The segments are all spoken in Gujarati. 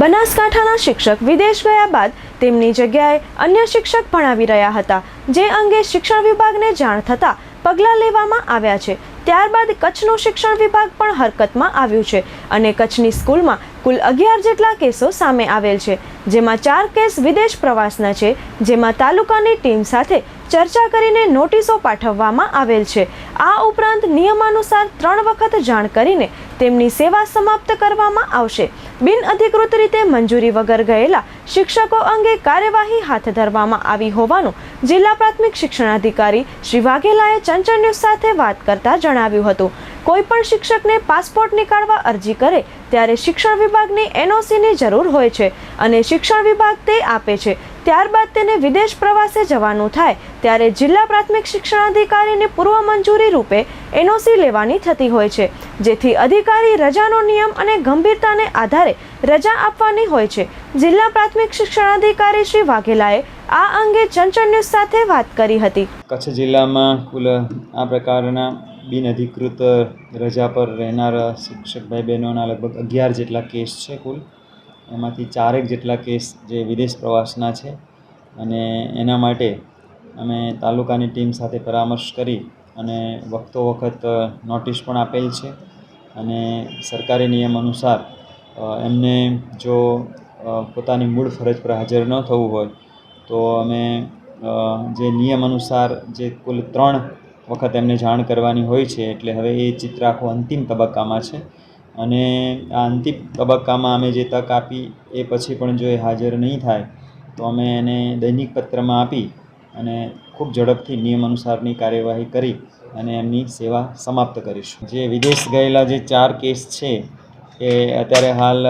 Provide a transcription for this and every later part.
બનાસકાંઠાના શિક્ષક વિદેશ ગયા બાદ તેમની જગ્યાએ અન્ય શિક્ષક ભણાવી રહ્યા હતા. જે અંગે શિક્ષણ વિભાગને જાણ થતાં પગલાં લેવામાં આવ્યા છે. ત્યારબાદ કચ્છનું શિક્ષણ વિભાગ પણ હરકતમાં આવ્યું છે અને કચ્છની સ્કૂલમાં કુલ અગિયાર જેટલા કેસો સામે આવેલ છે. જેમાં ચાર કેસ વિદેશ પ્રવાસના છે. જેમાં તાલુકાની ટીમ સાથે ચર્ચા કરીને નોટિસો પાઠવવામાં આવેલ છે. આ ઉપરાંત નિયમાનુસાર ત્રણ વખત જાણ કરીને તેમની સેવા સમાપ્ત કરવામાં આવશે. બિન અધિકૃત રીતે મંજૂરી વગર ગયેલા શિક્ષકો અંગે કાર્યવાહી હાથ ધરવામાં આવી હોવાનું જિલ્લા પ્રાથમિક શિક્ષણાધિકારી શ્રી વાઘેલાએ ચંચળ ન્યૂઝ સાથે વાત કરતા જણાવ્યું હતું. કોઈ પણ શિક્ષકને પાસપોર્ટ નીકાળવા અરજી કરે ત્યારે શિક્ષણ વિભાગની એનઓસીની જરૂર હોય છે અને શિક્ષણ વિભાગ તે આપે છે. ત્યારબાદ તેને વિદેશ પ્રવાસે જવાનું થાય, ત્યારે જિલ્લા પ્રાથમિક શિક્ષણાધિકારીની પૂર્વ મંજૂરી રૂપે એનઓસી લેવાની થતી હોય છે, જેથી અધિકારી રજાનો નિયમ અને ગંભીરતાને આધારે રજા આપવાની હોય છે. જિલ્લા પ્રાથમિક શિક્ષણાધિકારી શ્રી વાઘેલાએ આ અંગે ચંચળ ન્યૂઝ સાથે વાત કરી હતી. કચ્છ જિલ્લામાં કુલ આ પ્રકારના બિનઅધિકૃત રજા પર રહેનારા શિક્ષક ભાઈ બહેનોના લગભગ અગિયાર જેટલા કેસ છે કુલ. એમાંથી ચારેક જેટલા કેસ જે વિદેશ પ્રવાસના છે અને એના માટે અમે તાલુકાની ટીમ સાથે પરામર્શ કરી અને વખતો વખત નોટિસ પણ આપેલ છે અને સરકારી નિયમ અનુસાર એમને જો પોતાની મૂળ ફરજ પર હાજર ન થવું હોય, તો અમે જે નિયમ અનુસાર જે કુલ ત્રણ વખત એમને જાણ કરવાની હોય છે, એટલે હવે એ ચિત્ર આખું અંતિમ તબક્કામાં છે. અને આ અંતિમ તબક્કામાં અમે જે તક આપી એ પછી પણ જો એ હાજર નહીં થાય, તો અમે એને દૈનિક પત્રમાં આપી અને ખૂબ ઝડપથી નિયમ અનુસારની કાર્યવાહી કરી અને એમની સેવા સમાપ્ત કરીશું. જે વિદેશ ગયેલા જે ચાર કેસ છે, એ અત્યારે હાલ,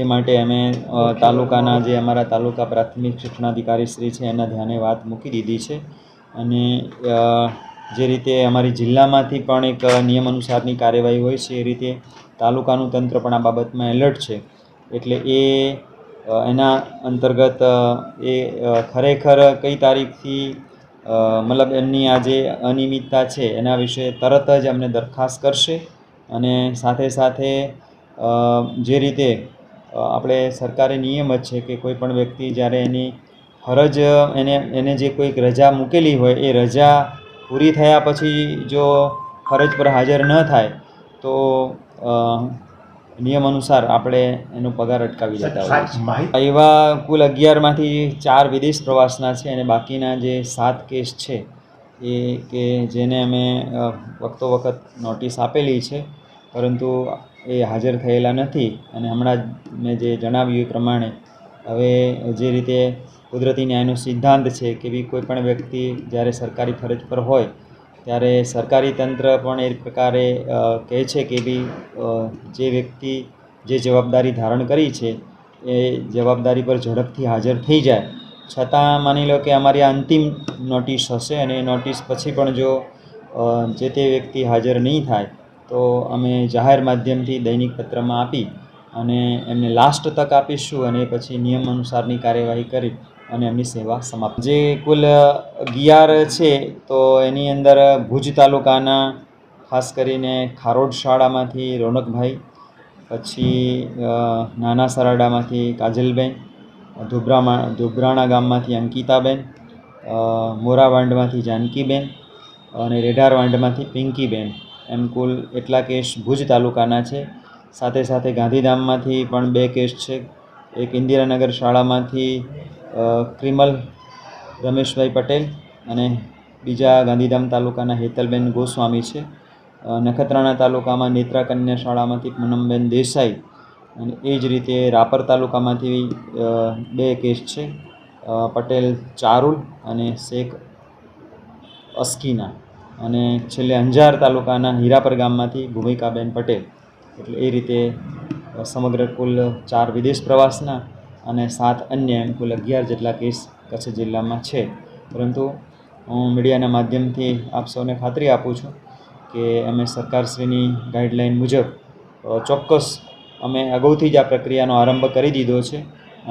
એ માટે અમે તાલુકાના જે અમારા તાલુકા પ્રાથમિક શિક્ષણાધિકારી શ્રી છે, એના ધ્યાને વાત મૂકી દીધી છે. અને જે રીતે અમારી જિલ્લામાંથી પણ એક નિયમ અનુસારની કાર્યવાહી હોય છે, એ રીતે તાલુકાનું તંત્ર પણ આ બાબતમાં એલર્ટ છે. એટલે એ એના અંતર્ગત એ ખરેખર કઈ તારીખથી મતલબ એમની આ જે અનિયમિતતા છે એના વિશે તરત જ અમને દરખાસ્ત કરશે અને સાથે સાથે જે રીતે આપણે સરકારી નિયમ જ છે કે કોઈ પણ વ્યક્તિ જ્યારે એની ફરજ, એને એને જે કોઈક રજા મૂકેલી હોય એ રજા પૂરી થયા પછી જો ફરજ પર હાજર ન થાય, તો નિયમ અનુસાર આપણે એનો પગાર અટકાવી દેતા હોય એવા કુલ અગિયારમાંથી ચાર વિદેશ પ્રવાસના છે અને બાકીના જે સાત કેસ છે એ કે જેને અમે વખતો વખત નોટિસ આપેલી છે પરંતુ એ હાજર થયેલા નથી. અને હમણાં જ મેં જે જણાવ્યું એ પ્રમાણે હવે જે રીતે કુદરતી ન્યાયનો સિદ્ધાંત છે કે બી કોઈ પણ વ્યક્તિ જ્યારે સરકારી ફરજ પર હોય ત્યારે સરકારી તંત્ર પણ એ પ્રકારે કહે છે કે બી જે વ્યક્તિ જે જવાબદારી ધારણ કરી છે, એ જવાબદારી પર ઝડપથી હાજર થઈ જાય. છતાં માની લો કે અમારી અંતિમ નોટિસ હશે અને એ નોટિસ પછી પણ જો જે તે વ્યક્તિ હાજર નહીં થાય, તો અમે જાહેર માધ્યમથી દૈનિક પત્રમાં આપી અને એમને લાસ્ટ તક આપીશું અને પછી નિયમ અનુસારની કાર્યવાહી કરી. અને એમની સેવા સમાપ્ત. જે કુલ અગિયાર છે, તો એની અંદર ભુજ તાલુકાના, ખાસ કરીને ખારોડ શાળામાંથી રોનકભાઈ, પછી નાના સરાડામાંથી કાજલબેન, ધુબ્રામાં, ધુબ્રાણા ગામમાંથી અંકિતાબેન મોરાવાંડમાંથી જાનકીબેન અને રેઢાર વાંડમાંથી પિંકીબેન. એમ કુલ એટલા કેસ ભુજ તાલુકાના છે. સાથે સાથે ગાંધીધામમાંથી પણ બે કેસ છે. એક ઇન્દિરાનગર શાળામાંથી ક્રિમલ રમેશભાઈ પટેલ અને બીજા ગાંધીધામ તાલુકાના હેતલબેન ગોસ્વામી છે. નખત્રાણા તાલુકામાં નેત્રા કન્યા શાળામાંથી પૂનમબેન દેસાઈ અને એ જ રીતે રાપર તાલુકામાંથી બે કેસ છે. પટેલ ચારુલ અને શેખ અસ્કીના અને છેલ્લે અંજાર તાલુકાના હીરાપર ગામમાંથી ભૂમિકાબેન પટેલ. એટલે એ રીતે સમગ્ર કુલ ચાર વિદેશ પ્રવાસના અને સાત અન્ય એમ કુલ અગિયાર જેટલા કેસ કચ્છ જિલ્લામાં છે. પરંતુ હું મીડિયાના માધ્યમથી આપ સૌને ખાતરી આપું છું કે અમે સરકારશ્રીની ગાઈડલાઈન મુજબ ચોક્કસ અમે અગાઉથી જ આ પ્રક્રિયાનો આરંભ કરી દીધો છે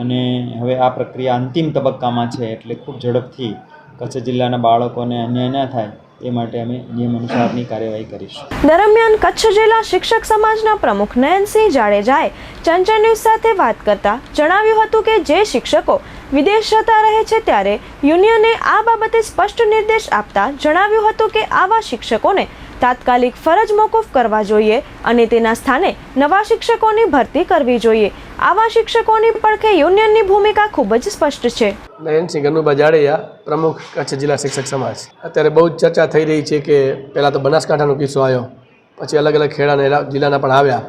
અને હવે આ પ્રક્રિયા અંતિમ તબક્કામાં છે એટલે ખૂબ ઝડપથી કચ્છ જિલ્લાના બાળકોને અન્યાય ન થાય. એ માટે અમે નિયમ અનુસારની કાર્યવાહી કરીશું. દરમિયાન કચ્છ જિલ્લા શિક્ષક સમાજના પ્રમુખ નયનસિંહ જાડેજાએ ચંચળ ન્યૂઝ સાથે વાત કરતા જણાવ્યું હતું કે જે શિક્ષકો વિદેશ જતા રહે છે ત્યારે યુનિયને આ બાબતે સ્પષ્ટ નિર્દેશ આપતા જણાવ્યું હતું કે આવા શિક્ષકોને તાત્કાલિક ફરજ મોકૂફ કરવા જોઈએ અને તેના સ્થાને નવા શિક્ષકોની ભરતી કરવી જોઈએ. આવા શિક્ષકોની પડખે યુનિયનની ભૂમિકા ખૂબ જ સ્પષ્ટ છે. નયનસિંહ ગનુભા જાડેજા પ્રમુખ કચ્છ જિલ્લા શિક્ષક સમાજ. અત્યારે બહુ જ ચર્ચા થઈ રહી છે કે પહેલાં તો બનાસકાંઠાનો કિસ્સો આવ્યો, પછી અલગ અલગ ખેડાના જિલ્લાના પણ આવ્યા.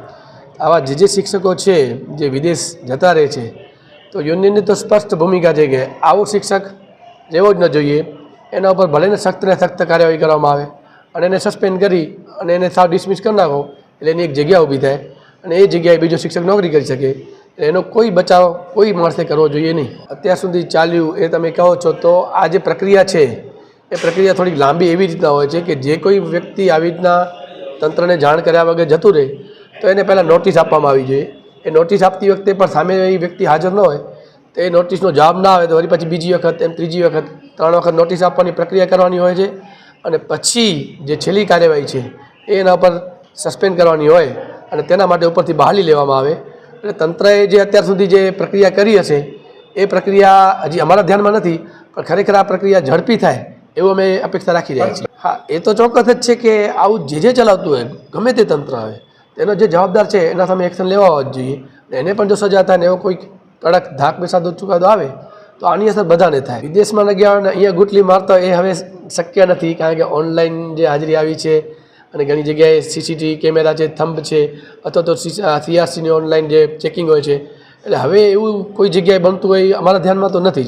આવા જે જે શિક્ષકો છે, જે વિદેશ જતા રહે છે, તો યુનિયનની તો સ્પષ્ટ ભૂમિકા છે કે આવો શિક્ષક રહેવો જ ન જોઈએ. એના ઉપર ભલેને સખ્તને સખ્ત કાર્યવાહી કરવામાં આવે અને એને સસ્પેન્ડ કરી અને એને સાવ ડિસમિસ કરી નાખો, એટલે એની એક જગ્યા ઊભી થાય અને એ જગ્યાએ બીજો શિક્ષક નોકરી કરી શકે. એનો કોઈ બચાવ કોઈ માણસે કરવો જોઈએ નહીં. અત્યાર સુધી ચાલ્યું એ તમે કહો છો તો આ જે પ્રક્રિયા છે, એ પ્રક્રિયા થોડીક લાંબી એવી રીતના હોય છે કે જે કોઈ વ્યક્તિ આવી રીતના તંત્રને જાણ કર્યા વગર જતું રહે, તો એને પહેલાં નોટિસ આપવામાં આવી જોઈએ. એ નોટિસ આપતી વખતે પણ સામે એ વ્યક્તિ હાજર ન હોય, તો એ નોટિસનો જવાબ ના આવે તો વળી પછી બીજી વખત, એમ ત્રીજી વખત, ત્રણ વખત નોટિસ આપવાની પ્રક્રિયા કરવાની હોય છે અને પછી જે છેલ્લી કાર્યવાહી છે, એના પર સસ્પેન્ડ કરવાની હોય અને તેના માટે ઉપરથી બહાલી લેવામાં આવે. એટલે તંત્રએ જે અત્યાર સુધી જે પ્રક્રિયા કરી હશે, એ પ્રક્રિયા હજી અમારા ધ્યાનમાં નથી, પણ ખરેખર આ પ્રક્રિયા ઝડપી થાય એવું અમે અપેક્ષા રાખી રહ્યા છીએ. હા, એ તો ચોક્કસ જ છે કે આવું જે જે ચલાવતું હોય, ગમે તે તંત્ર હવે તેનો જે જવાબદાર છે એના સામે એક્શન લેવા જ જોઈએ. એને પણ જો સજા થાય ને એવો કોઈ કડક ધાક બેસાદો ચુકાદો આવે, તો આની અસર બધાને થાય. વિદેશમાં ન ગયા અહીંયા ગુટલી મારતા એ હવે શક્ય નથી, કારણ કે ઓનલાઈન જે હાજરી આવી છે અને ઘણી જગ્યાએ સીસીટીવી કેમેરા છે થંભ છે, અથવા તો સીઆરસીની ઓનલાઈન જે ચેકિંગ હોય છે. એટલે હવે એવું કોઈ જગ્યાએ બનતું હોય અમારા ધ્યાનમાં તો નથી જ.